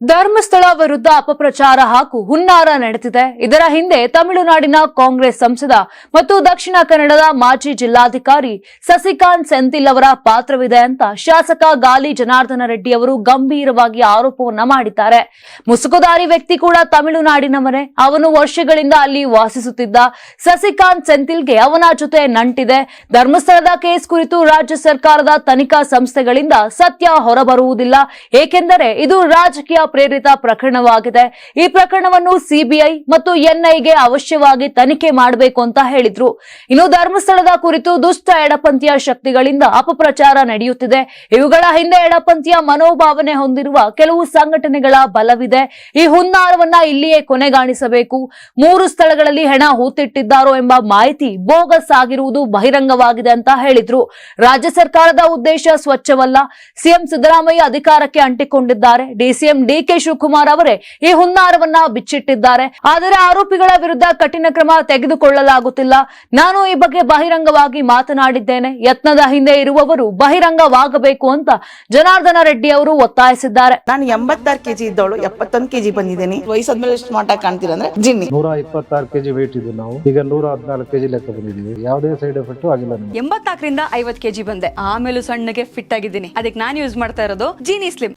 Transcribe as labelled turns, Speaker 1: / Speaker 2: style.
Speaker 1: ಧರ್ಮಸ್ಥಳ ವಿರುದ್ಧ ಅಪಪ್ರಚಾರ ಹಾಗೂ ಹುನ್ನಾರ ನಡೆದಿದೆ. ಇದರ ಹಿಂದೆ ತಮಿಳುನಾಡಿನ ಕಾಂಗ್ರೆಸ್ ಸಂಸದ ಮತ್ತು ದಕ್ಷಿಣ ಕನ್ನಡದ ಮಾಜಿ ಜಿಲ್ಲಾಧಿಕಾರಿ ಸಸಿಕಾಂತ್ ಸೆಂಥಿಲ್ ಅವರ ಪಾತ್ರವಿದೆ ಅಂತ ಶಾಸಕ ಗಾಲಿ ಜನಾರ್ದನ ರೆಡ್ಡಿ ಅವರು ಗಂಭೀರವಾಗಿ ಆರೋಪವನ್ನ ಮಾಡಿದ್ದಾರೆ. ಮುಸುಕುದಾರಿ ವ್ಯಕ್ತಿ ಕೂಡ ತಮಿಳುನಾಡಿನವನೇ. ಅವನು ವರ್ಷಗಳಿಂದ ಅಲ್ಲಿ ವಾಸಿಸುತ್ತಿದ್ದ ಸಸಿಕಾಂತ್ ಸೆಂಥಿಲ್ಗೆ ಅವನ ಜೊತೆ ನಂಟಿದೆ. ಧರ್ಮಸ್ಥಳದ ಕೇಸ್ ಕುರಿತು ರಾಜ್ಯ ಸರ್ಕಾರದ ತನಿಖಾ ಸಂಸ್ಥೆಗಳಿಂದ ಸತ್ಯ ಹೊರಬರುವುದಿಲ್ಲ. ಏಕೆಂದರೆ ಇದು ರಾಜಕೀಯ ಪ್ರೇರಿತ ಪ್ರಕರಣವಾಗಿದೆ. ಈ ಪ್ರಕರಣವನ್ನು ಸಿಬಿಐ ಮತ್ತು ಎನ್ಐಗೆ ಅವಶ್ಯವಾಗಿ ತನಿಖೆ ಮಾಡಬೇಕು ಅಂತ ಹೇಳಿದ್ರು. ಇನ್ನು ಧರ್ಮಸ್ಥಳದ ಕುರಿತು ದುಷ್ಟ ಎಡಪಂಥೀಯ ಶಕ್ತಿಗಳಿಂದ ಅಪಪ್ರಚಾರ ನಡೆಯುತ್ತಿದೆ. ಇವುಗಳ ಹಿಂದೆ ಎಡಪಂಥೀಯ ಮನೋಭಾವನೆ ಹೊಂದಿರುವ ಕೆಲವು ಸಂಘಟನೆಗಳ ಬಲವಿದೆ. ಈ ಹುನ್ನಾರವನ್ನ ಇಲ್ಲಿಯೇ ಕೊನೆಗಾಣಿಸಬೇಕು. ಮೂರು ಸ್ಥಳಗಳಲ್ಲಿ ಹೆಣ ಹೂತಿಟ್ಟಿದ್ದಾರೋ ಎಂಬ ಮಾಹಿತಿ ಬೋಗಸ್ ಆಗಿರುವುದು ಬಹಿರಂಗವಾಗಿದೆ ಅಂತ ಹೇಳಿದ್ರು. ರಾಜ್ಯ ಸರ್ಕಾರದ ಉದ್ದೇಶ ಸ್ವಚ್ಛವಲ್ಲ. ಸಿಎಂ ಸಿದ್ದರಾಮಯ್ಯ ಅಧಿಕಾರಕ್ಕೆ ಅಂಟಿಕೊಂಡಿದ್ದಾರೆ. ಡಿಸಿಎಂ ಡಿಕೆ ಶಿವಕುಮಾರ್ ಅವರೇ ಈ ಹುನ್ನಾರವನ್ನ ಬಿಚ್ಚಿಟ್ಟಿದ್ದಾರೆ. ಆದರೆ ಆರೋಪಿಗಳ ವಿರುದ್ಧ ಕಠಿಣ ಕ್ರಮ ತೆಗೆದುಕೊಳ್ಳಲಾಗುತ್ತಿಲ್ಲ. ನಾನು ಈ ಬಗ್ಗೆ ಬಹಿರಂಗವಾಗಿ ಮಾತನಾಡಿದ್ದೇನೆ. ಯತ್ನದ ಹಿಂದೆ ಇರುವವರು ಬಹಿರಂಗವಾಗಬೇಕು ಅಂತ ಜನಾರ್ದನ ರೆಡ್ಡಿ ಅವರು ಒತ್ತಾಯಿಸಿದ್ದಾರೆ.
Speaker 2: ನಾನು ಎಂಬತ್ತಾರು ಕೆಜಿ ಇದ್ದವಳು ಎಪ್ಪತ್ತೊಂದು ಕೆಜಿ ಬಂದಿದ್ದೀನಿ. ವಯಸ್ಸಾದ್ಮೇಲೆ ಸ್ಮಾರ್ಟ್ ಆಗಿ ಕಾಣ್ತೀರ ಅಂದ್ರೆ ಜಿನ್ನಿ.
Speaker 3: ನೂರ ಇಪ್ಪತ್ತಾರು ಕೆಜಿ ವೇಟ್ ನಾವು. ಈಗ ನೂರ ಹದಿನಾಲ್ಕು ಕೆಜಿ ಲೆಕ್ಕ ಬಂದಿದ್ದೀವಿ. ಯಾವುದೇ ಸೈಡ್ ಎಫೆಕ್ಟ್ ಆಗಿಲ್ಲ
Speaker 4: ಎಂಬತ್ನಾಲ್ಕರಿಂದ ಐವತ್ ಕೆಜಿ ಬಂದೆ. ಆಮೇಲೆ ಸಣ್ಣಗೆ ಫಿಟ್ ಆಗಿದ್ದೀನಿ. ಅದಕ್ಕೆ ನಾನು ಯೂಸ್ ಮಾಡ್ತಾ ಇರೋದು ಜೀನಿ ಸ್ಲಿಮ್